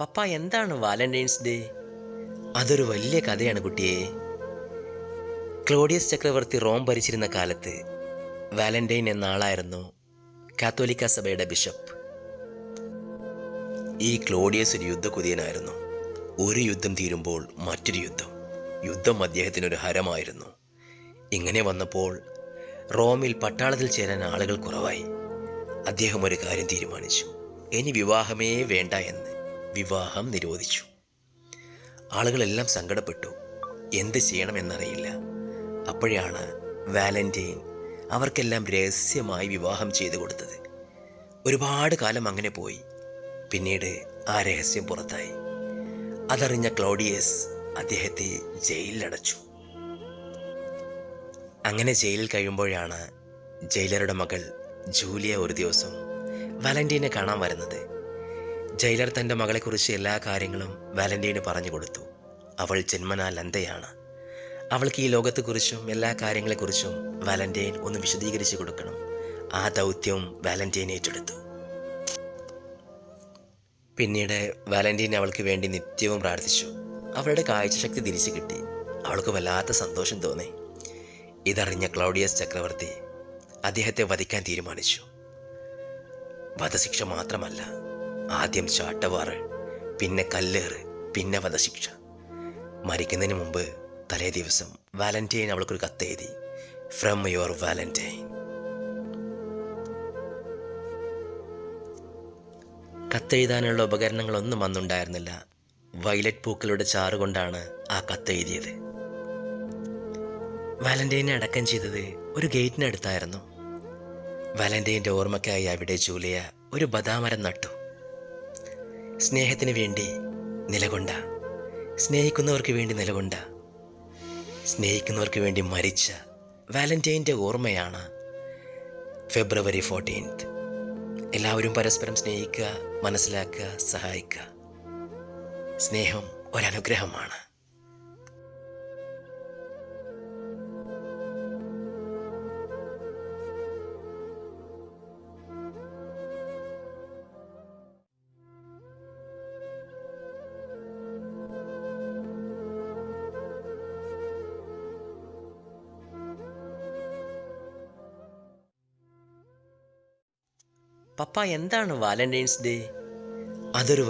പപ്പ എന്താണ് Valentine's day? അതൊരു വലിയ കഥയാണ് കുട്ടിയെ. ക്ലോഡിയസ് ചക്രവർത്തി റോം ഭരിച്ചിരുന്ന കാലത്ത് വാലന്റൈൻ എന്ന ആളായിരുന്നു കാത്തോലിക്ക സഭയുടെ ബിഷപ്പ്. ഈ ക്ലോഡിയസ് ഒരു യുദ്ധകുതിയനായിരുന്നു ഒരു യുദ്ധം തീരുമ്പോൾ മറ്റൊരു യുദ്ധം. യുദ്ധം അദ്ദേഹത്തിനൊരു ഹരമായിരുന്നു. ഇങ്ങനെ വന്നപ്പോൾ റോമിൽ പട്ടാളത്തിൽ ചേരാൻ ആളുകൾ കുറവായി. അദ്ദേഹം ഒരു കാര്യം തീരുമാനിച്ചു. ഇനി വിവാഹമേ വേണ്ട എന്ന്. വിവാഹം നിരോധിച്ചു. ആളുകളെല്ലാം സങ്കടപ്പെട്ടു. എന്ത് ചെയ്യണമെന്നറിയില്ല. അപ്പോഴാണ് വാലന്റൈൻ അവർക്കെല്ലാം രഹസ്യമായി വിവാഹം ചെയ്തു കൊടുത്തത്. ഒരുപാട് കാലം അങ്ങനെ പോയി. പിന്നീട് ആ രഹസ്യം പുറത്തായി. അതറിഞ്ഞ ക്ലോഡിയസ് അദ്ദേഹത്തെ ജയിലിലടച്ചു. അങ്ങനെ ജയിലിൽ കഴിയുമ്പോഴാണ് ജയിലറുടെ മകൾ ജൂലിയ ഒരു ദിവസം വാലന്റീനെ കാണാൻ വരുന്നത്. ജയിലർ തന്റെ മകളെക്കുറിച്ച് എല്ലാ കാര്യങ്ങളും വാലന്റീന് പറഞ്ഞു കൊടുത്തു. അവൾ ജന്മനാൽ അന്ധയാണ് അവൾക്ക് ഈ ലോകത്തെക്കുറിച്ചും എല്ലാ കാര്യങ്ങളെക്കുറിച്ചും വാലന്റൈൻ ഒന്ന് വിശദീകരിച്ചു കൊടുക്കണം. ആ ദൗത്യം വാലന്റൈൻ ഏറ്റെടുത്തു. പിന്നീട് വാലന്റൈൻ അവൾക്ക് വേണ്ടി നിത്യവും പ്രാർത്ഥിച്ചു. അവളുടെ കാഴ്ചശക്തി തിരിച്ചു കിട്ടി. അവൾക്ക് വല്ലാത്ത സന്തോഷം തോന്നി. ഇതറിഞ്ഞ ക്ലൗഡിയസ് ചക്രവർത്തി അദ്ദേഹത്തെ വധിക്കാൻ തീരുമാനിച്ചു. വധശിക്ഷ മാത്രമല്ല ആദ്യം ചാട്ടവാറ് പിന്നെ കല്ലേറ് പിന്നെ വധശിക്ഷ. മരിക്കുന്നതിന് മുമ്പ് തലേ ദിവസം വാലന്റൈൻ അവൾക്കൊരു കത്തെഴുതി ഫ്രം യുവർ വാലന്റൈൻ കത്തെഴുതാനുള്ള ഉപകരണങ്ങളൊന്നും അന്നുണ്ടായിരുന്നില്ല. വയലറ്റ് പൂക്കളുടെ ചാറ് കൊണ്ടാണ് ആ കത്തെഴുതിയത് വാലന്റൈനെ അടക്കം ചെയ്തത് ഒരു ഗേറ്റിനടുത്തായിരുന്നു. വാലന്റൈന്റെ ഓർമ്മയ്ക്കായി അവിടെ ജൂലിയ ഒരു ബദാമരം നട്ടു. സ്നേഹത്തിന് വേണ്ടി നിലകൊണ്ട സ്നേഹിക്കുന്നവർക്ക് വേണ്ടി നിലകൊണ്ട സ്നേഹിക്കുന്നവർക്ക് വേണ്ടി മരിച്ച വാലന്റൈന്റെ ഓർമ്മയാണ് ഫെബ്രുവരി ഫോർട്ടീൻത്ത് എല്ലാവരും പരസ്പരം സ്നേഹിക്കുക മനസ്സിലാക്കുക സഹായിക്കുക. സ്നേഹം ഒരനുഗ്രഹമാണ്. പപ്പ എന്താണ് വാലന്റൈൻസ് ഡേ? അതൊരു